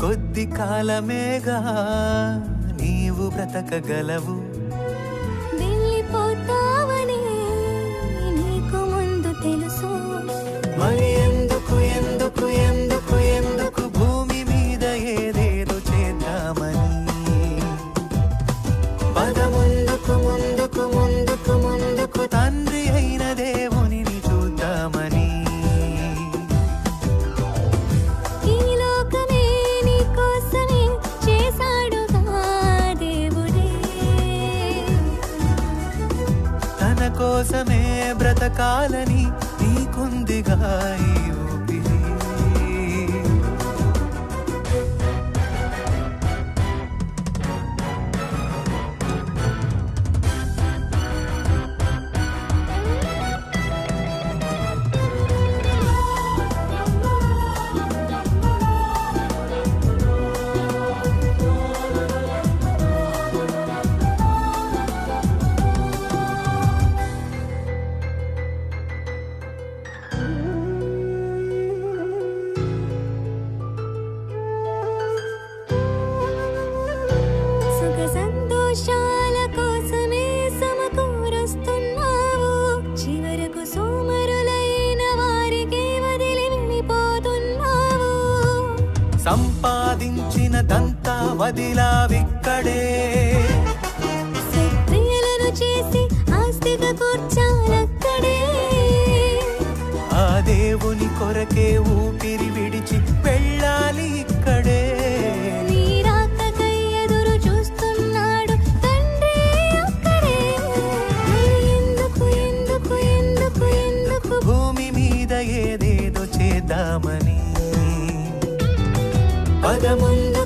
కొద్ది కాలమేగా నీవు బ్రతకగలవు. కోసమే బ్రతకాలని నీకుందిగా ఈ సంపాదించినదంతా వదిలావిక్కడే సత్క్రియలను చేసి ఆస్తిగా కూర్చాలక్కడే. ఆ దేవుని కొరకే ఊపిరి విడిచి పద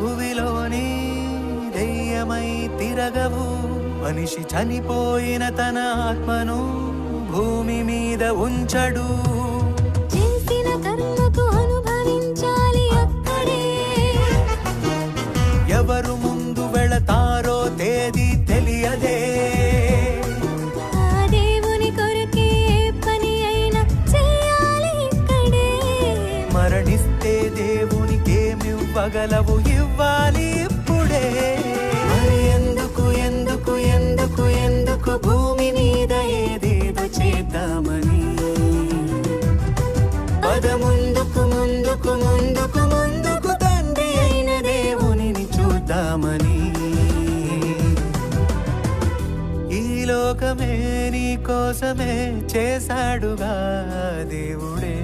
భువిలోని దెయ్యమై తిరగవు. మనిషి చనిపోయిన తన ఆత్మను భూమి మీద ఉంచడు. చేసిన కర్మకు అనుభవించాలి అక్కడే. ఎవరు ముందు వెళతారో తేదీ తెలియదే. దేవుని కొరకే పని అయినా చేయాలి ఇక్కడే. మరణిస్తే దేవునికేమివ్వగలవు? ఇవ్వాలి ఇప్పుడే. మరి ఎందుకు ఎందుకు ఎందుకు ఎందుకు భూమి మీద ఏదేదో చేద్దామని. పద ముందుకు ముందుకు ముందుకు ముందుకు తండ్రి అయిన దేవునిని చూద్దామని. ఈ లోకమే నీ కోసమే చేశాడుగా దేవుడే.